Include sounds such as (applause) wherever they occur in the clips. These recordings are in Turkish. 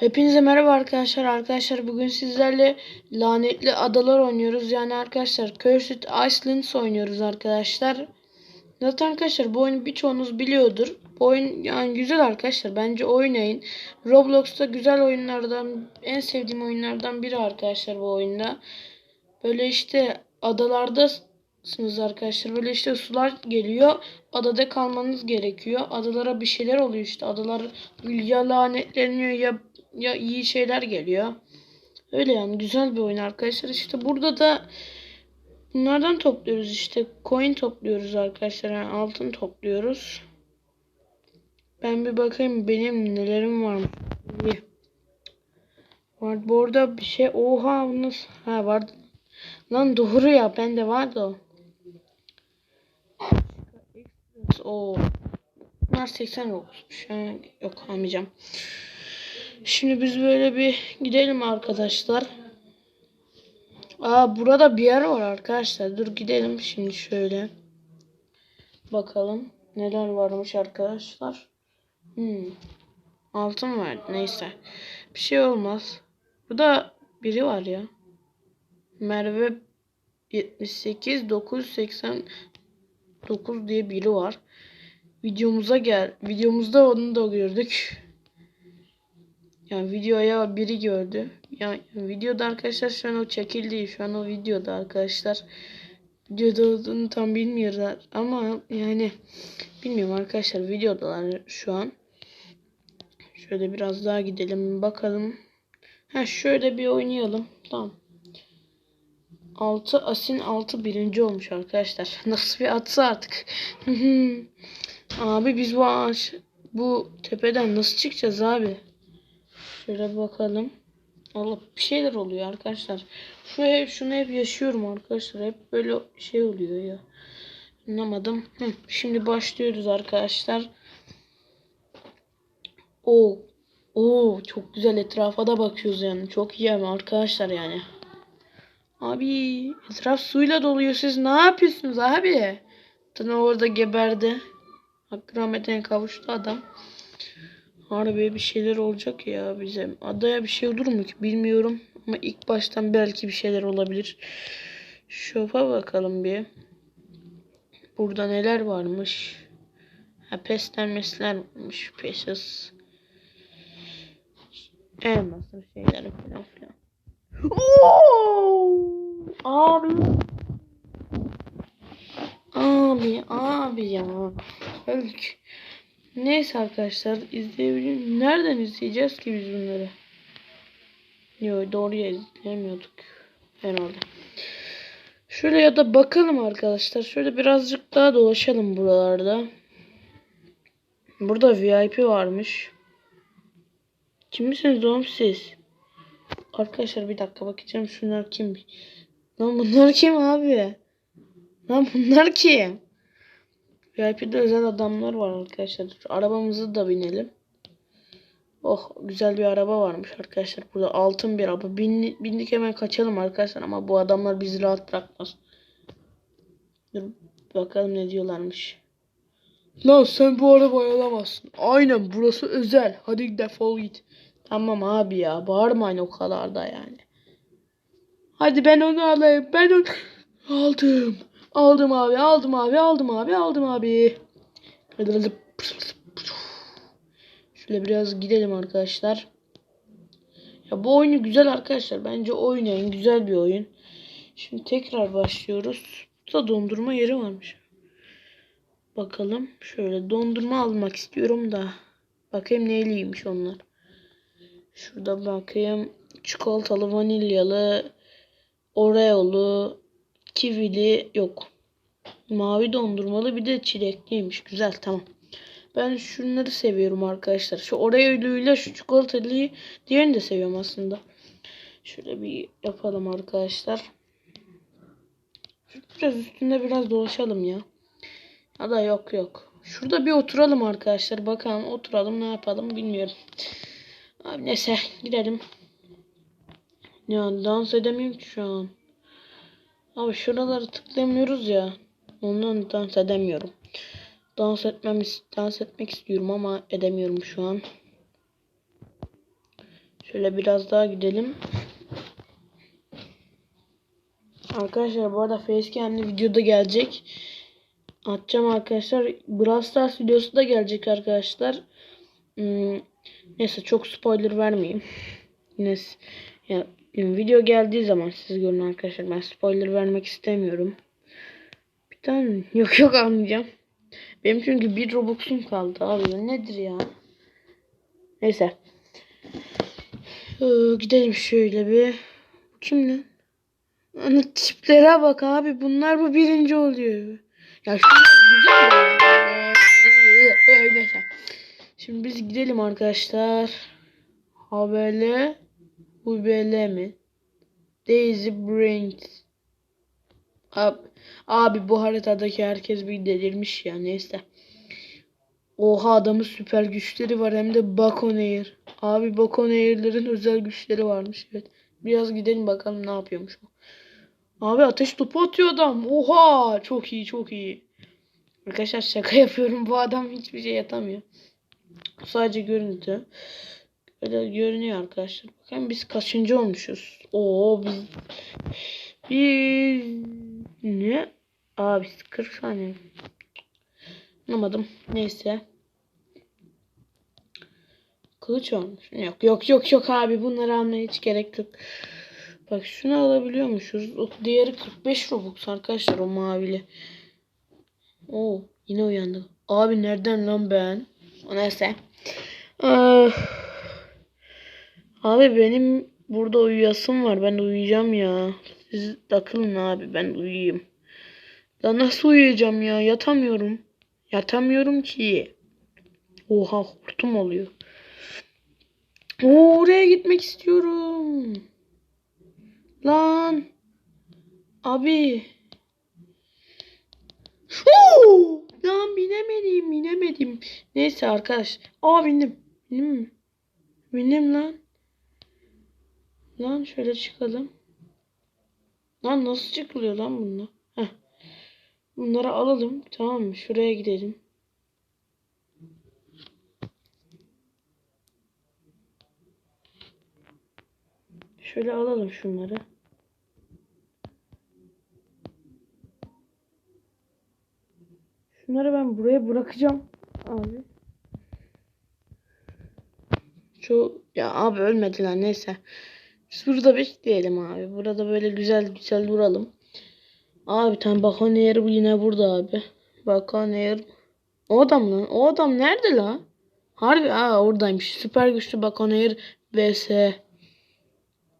Hepinize merhaba arkadaşlar. Arkadaşlar bugün sizlerle lanetli adalar oynuyoruz. Yani arkadaşlar Cursed Islands oynuyoruz arkadaşlar. Zaten arkadaşlar bu oyunu birçoğunuz biliyordur. Bu oyun yani güzel arkadaşlar. Bence oynayın. Roblox'ta güzel oyunlardan en sevdiğim oyunlardan biri arkadaşlar bu oyunda. Böyle işte adalardasınız arkadaşlar. Böyle işte sular geliyor. Adada kalmanız gerekiyor. Adalara bir şeyler oluyor işte. Adalar ya lanetleniyor ya ya iyi şeyler geliyor. Öyle yani güzel bir oyun arkadaşlar. İşte burada da bunlardan topluyoruz işte. Coin topluyoruz arkadaşlar. Yani altın topluyoruz. Ben bir bakayım benim nelerim var. İyi. Var bu arada bir şey. Oha nasıl? Ha vardı. Lan doğru ya bende vardı o. Oo. Bunlar 80 olmuş. Yani yok almayacağım. Şimdi biz böyle bir gidelim arkadaşlar. Aa burada bir yer var arkadaşlar. Dur gidelim şimdi şöyle. Bakalım neler varmış arkadaşlar. Hmm. Altın var. Neyse. Bir şey olmaz. Burada biri var ya. Merve 78 989 diye biri var. Videomuza gel. Videomuzda onu da gördük. Yani videoya biri gördü. Yani videoda arkadaşlar şu an o çekildi. Şu an o videoda arkadaşlar. Videoda olduğunu tam bilmiyorlar. Ama yani bilmiyorum arkadaşlar videodalar şu an. Şöyle biraz daha gidelim bakalım. Ha şöyle bir oynayalım. Tamam. 6 asin 6 birinci olmuş arkadaşlar. (laughs) Nasıl bir atsa artık. (laughs) abi biz bu ağaç bu tepeden nasıl çıkacağız abi? Şöyle bakalım. Allah bir şeyler oluyor arkadaşlar. Şu hep şunu hep yaşıyorum arkadaşlar. Hep böyle şey oluyor ya. Anlamadım. Hı, şimdi başlıyoruz arkadaşlar. O o çok güzel etrafa da bakıyoruz yani. Çok iyi ama arkadaşlar yani. Abi etraf suyla doluyor. Siz ne yapıyorsunuz abi? Zaten orada geberdi. Hakkı rahmetine kavuştu adam. Harbi bir şeyler olacak ya bize. Adaya bir şey olur mu ki bilmiyorum. Ama ilk baştan belki bir şeyler olabilir. Şofa bakalım bir. Burada neler varmış. Ha pesler mesler varmış. Peses. Elmasın şeyler falan filan. Oo! Abi. Abi abi ya. Öldük. Neyse arkadaşlar izleyebilirim. Nereden izleyeceğiz ki biz bunları? Yok doğruya izleyemiyorduk herhalde. Şöyle ya da bakalım arkadaşlar. Şöyle birazcık daha dolaşalım buralarda. Burada VIP varmış. Kimsiniz oğlum siz? Arkadaşlar bir dakika bakacağım şunlar kim? Lan bunlar kim abi? Lan bunlar kim? VIP'de özel adamlar var arkadaşlar. Arabamızı da binelim. Oh güzel bir araba varmış arkadaşlar. Burada altın bir araba. Bin, bindik hemen kaçalım arkadaşlar ama bu adamlar bizi rahat bırakmaz. Dur bakalım ne diyorlarmış. Lan sen bu arabayı alamazsın. Aynen burası özel. Hadi defol git. Tamam abi ya bağırmayın o kadar da yani. Hadi ben onu alayım. Ben onu aldım. Aldım abi, aldım abi, aldım abi, aldım abi. Hadi hadi. Şöyle biraz gidelim arkadaşlar. Ya bu oyunu güzel arkadaşlar. Bence oynayın. Güzel bir oyun. Şimdi tekrar başlıyoruz. Burada dondurma yeri varmış. Bakalım. Şöyle dondurma almak istiyorum da. Bakayım neyliymiş onlar. Şurada bakayım. Çikolatalı, vanilyalı, oreolu, kivili yok. Mavi dondurmalı bir de çilekliymiş. Güzel tamam. Ben şunları seviyorum arkadaşlar. Şu oreo'luyla şu çikolatalıyı diğerini de seviyorum aslında. Şöyle bir yapalım arkadaşlar. Biraz üstünde biraz dolaşalım ya. Ya da yok yok. Şurada bir oturalım arkadaşlar. Bakalım oturalım ne yapalım bilmiyorum. Abi neyse gidelim. Ya dans edemiyorum ki şu an. Abi şuraları tıklamıyoruz ya. Ondan dans edemiyorum. Dans etmem dans etmek istiyorum ama edemiyorum şu an. Şöyle biraz daha gidelim. Arkadaşlar bu arada facecam'li videoda gelecek. Atacağım arkadaşlar. Brawl Stars videosu da gelecek arkadaşlar. Hmm, neyse çok spoiler vermeyeyim. (laughs) Neyse. Ya, video geldiği zaman siz görün arkadaşlar. Ben spoiler vermek istemiyorum. Bir tane yok yok almayacağım. Benim çünkü bir Robux'um kaldı abi. Nedir ya? Neyse. Ee, gidelim şöyle bir. Kim lan? Ana tiplere bak abi. Bunlar bu birinci oluyor. Ya güzel. Şimdi biz gidelim arkadaşlar. Habele Hubele mi? Daisy Brains. Abi, abi bu haritadaki herkes bir delirmiş ya neyse. Oha adamın süper güçleri var hem de Baconair. Abi Baconair'lerin özel güçleri varmış evet. Biraz gidelim bakalım ne yapıyormuş o. Abi ateş topu atıyor adam. Oha çok iyi çok iyi. Arkadaşlar şaka (laughs) yapıyorum bu adam hiçbir şey yatamıyor. Sadece görüntü. Öyle görünüyor arkadaşlar. Bakın biz kaçıncı olmuşuz? Oo biz biz ne? Abi 40 saniye. Anlamadım. Neyse. Kılıç olmuş. Yok yok yok yok abi bunları almaya hiç gerek yok. Bak şunu alabiliyormuşuz. O diğeri 45 Robux arkadaşlar o mavili. Oo yine uyandı. Abi nereden lan ben? Neyse. Ah. Abi benim burada uyuyasım var. Ben uyuyacağım ya. Siz takılın abi ben uyuyayım. Ya nasıl uyuyacağım ya? Yatamıyorum. Yatamıyorum ki. Oha hortum oluyor. Oo, oraya gitmek istiyorum. Lan. Abi. Oo! Lan binemedim binemedim. Neyse arkadaş. Aa bindim. Bindim mi? Bindim lan. Lan şöyle çıkalım. Lan nasıl çıkılıyor lan bunlar? Heh. Bunları alalım. Tamam mı? Şuraya gidelim. Şöyle alalım şunları. Şunları ben buraya bırakacağım. Abi. Şu ya abi ölmediler neyse. Biz burada bekleyelim abi. Burada böyle güzel güzel duralım. Abi tam Bakonair yine burada abi. Bakonair. O adam lan. O adam nerede lan? Harbi ha oradaymış. Süper güçlü Bakonair vs.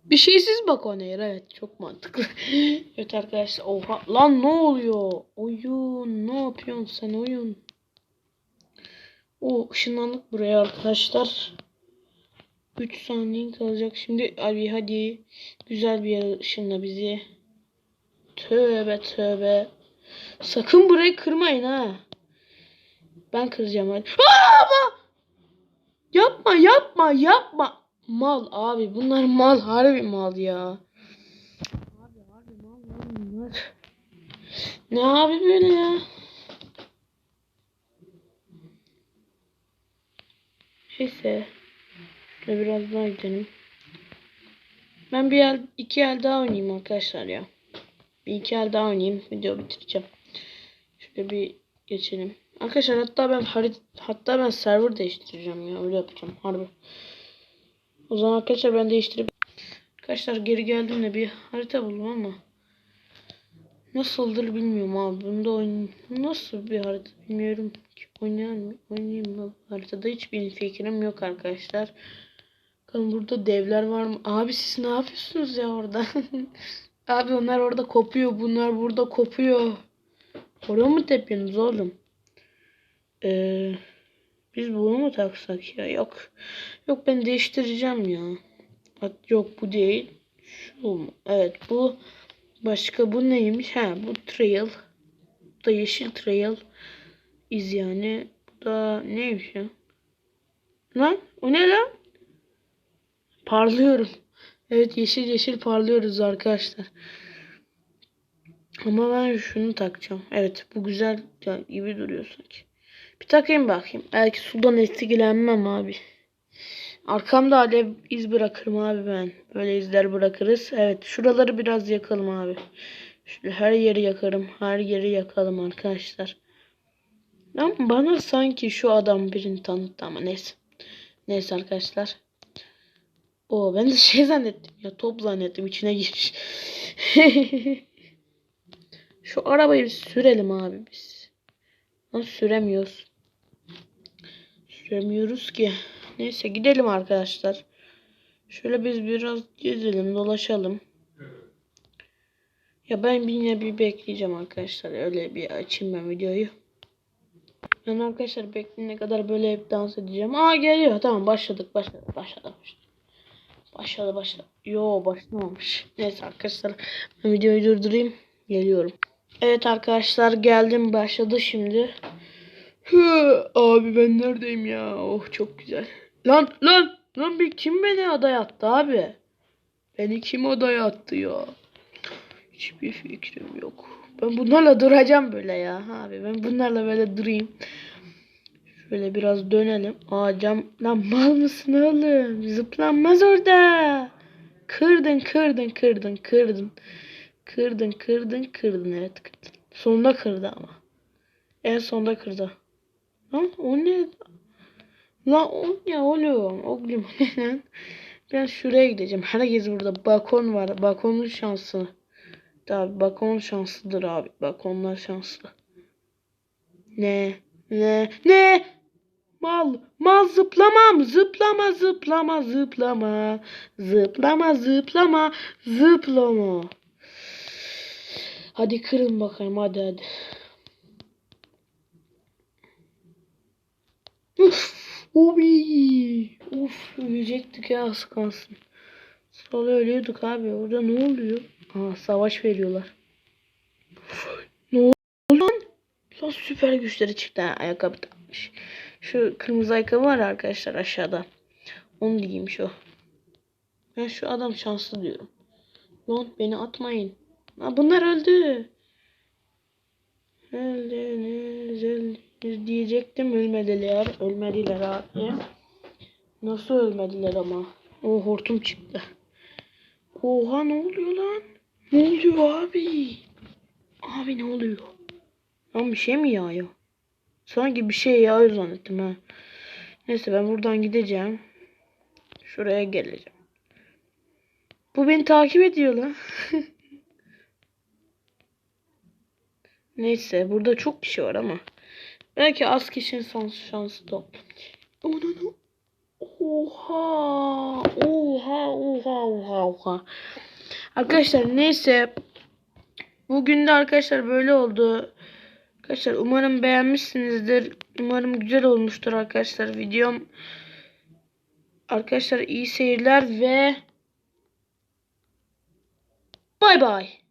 Bir şeysiz Bakonair evet çok mantıklı. (laughs) evet arkadaşlar oha lan ne oluyor? Oyun ne yapıyorsun sen oyun? O ışınlandık buraya arkadaşlar. 3 saniye kalacak. Şimdi abi hadi güzel bir yere ışınla bizi. Tövbe tövbe. Sakın burayı kırmayın ha. Ben kıracağım hadi. Aa! Yapma yapma yapma. Mal abi bunlar mal harbi mal ya. Abi harbi mal bunlar. Ne abi böyle ya? Neyse. Şöyle biraz daha gidelim. Ben bir el, iki el daha oynayayım arkadaşlar ya. Bir iki el daha oynayayım. Video bitireceğim. Şöyle bir geçelim. Arkadaşlar hatta ben harit hatta ben server değiştireceğim ya. Öyle yapacağım. Harbi. O zaman arkadaşlar ben değiştirip Arkadaşlar geri geldiğimde bir harita buldum ama nasıldır bilmiyorum abi. Bunda oyun nasıl bir harita bilmiyorum ki. Oynar mı? Oynayayım mı? Haritada hiçbir fikrim yok arkadaşlar. Bakın burada devler var mı? Abi siz ne yapıyorsunuz ya orada? (laughs) Abi onlar orada kopuyor. Bunlar burada kopuyor. Oraya mı tepiyorsunuz oğlum? Ee, biz bunu mu taksak ya? Yok. Yok ben değiştireceğim ya. Hat, yok bu değil. Şu mu? Evet bu. Başka bu neymiş? Ha bu trail. Bu da yeşil trail. iz yani. Bu da neymiş ya? Lan o ne lan? Parlıyorum. Evet yeşil yeşil parlıyoruz arkadaşlar. Ama ben şunu takacağım. Evet bu güzel gibi duruyor sanki. Bir takayım bakayım. Belki sudan etkilenmem abi. Arkamda alev iz bırakırım abi ben. Böyle izler bırakırız. Evet şuraları biraz yakalım abi. Şöyle her yeri yakarım. Her yeri yakalım arkadaşlar. Ama bana sanki şu adam birini tanıttı ama neyse. Neyse arkadaşlar. O ben de şey zannettim ya top zannettim içine girmiş. (laughs) Şu arabayı bir sürelim abi biz. Nasıl süremiyoruz? Süremiyoruz ki. Neyse gidelim arkadaşlar. Şöyle biz biraz gezelim dolaşalım. Ya ben yine bir bekleyeceğim arkadaşlar. Öyle bir açayım ben videoyu. Ben arkadaşlar bekleyene kadar böyle hep dans edeceğim. Aa geliyor. Tamam başladık başladı başladı başladı. Başladı başladı. Yo başlamamış. Neyse arkadaşlar ben videoyu durdurayım. Geliyorum. Evet arkadaşlar geldim başladı şimdi. Hı, abi ben neredeyim ya? Oh çok güzel. Lan lan lan bir kim beni adaya attı abi? Beni kim adaya attı ya? Hiçbir fikrim yok. Ben bunlarla duracağım böyle ya abi. Ben bunlarla böyle durayım. Şöyle biraz dönelim. Aa cam. Lan mal mısın oğlum? Zıplanmaz orada. Kırdın kırdın kırdın kırdın. Kırdın kırdın kırdın evet kırdın. Sonunda kırdı ama. En sonunda kırdı. Lan o ne? Lan o ne oğlum? Oğlum ne? Ben şuraya gideceğim. Herkes burada. Balkon var. Balkonun şansı. Tabi balkon şanslıdır abi. Balkonlar şanslı. Ne? Ne? Ne? Mal. Mal zıplamam. Zıplama zıplama zıplama. Zıplama zıplama zıplama. Hadi kırın bakayım hadi hadi. Uf. Ubi. Uf ölecektik ya az kalsın. Sonra ölüyorduk abi. Orada ne oluyor? Aa savaş veriyorlar. Ne oldu lan? Lan süper güçleri çıktı. Ha, ayakkabı takmış. Şu kırmızı ayakkabı var arkadaşlar aşağıda. Onu giymiş o. Ben şu adam şanslı diyorum. Lan beni atmayın. Ha, bunlar öldü. Öldünüz, öldünüz diyecektim. Ölmediler. Ölmediler abi. Nasıl ölmediler ama? O hortum çıktı. Oha ne oluyor lan? Ne oluyor abi? Abi ne oluyor? Lan bir şey mi yağıyor? Sanki bir şey yağıyor zannettim ha. Neyse ben buradan gideceğim. Şuraya geleceğim. Bu beni takip ediyor lan. (laughs) Neyse burada çok kişi var ama. Belki az kişinin şansı, şansı top. Onu Oha! Oha! Oha! Oha! Oha! Arkadaşlar neyse. Bugün de arkadaşlar böyle oldu. Arkadaşlar umarım beğenmişsinizdir. Umarım güzel olmuştur arkadaşlar videom. Arkadaşlar iyi seyirler ve bay bay.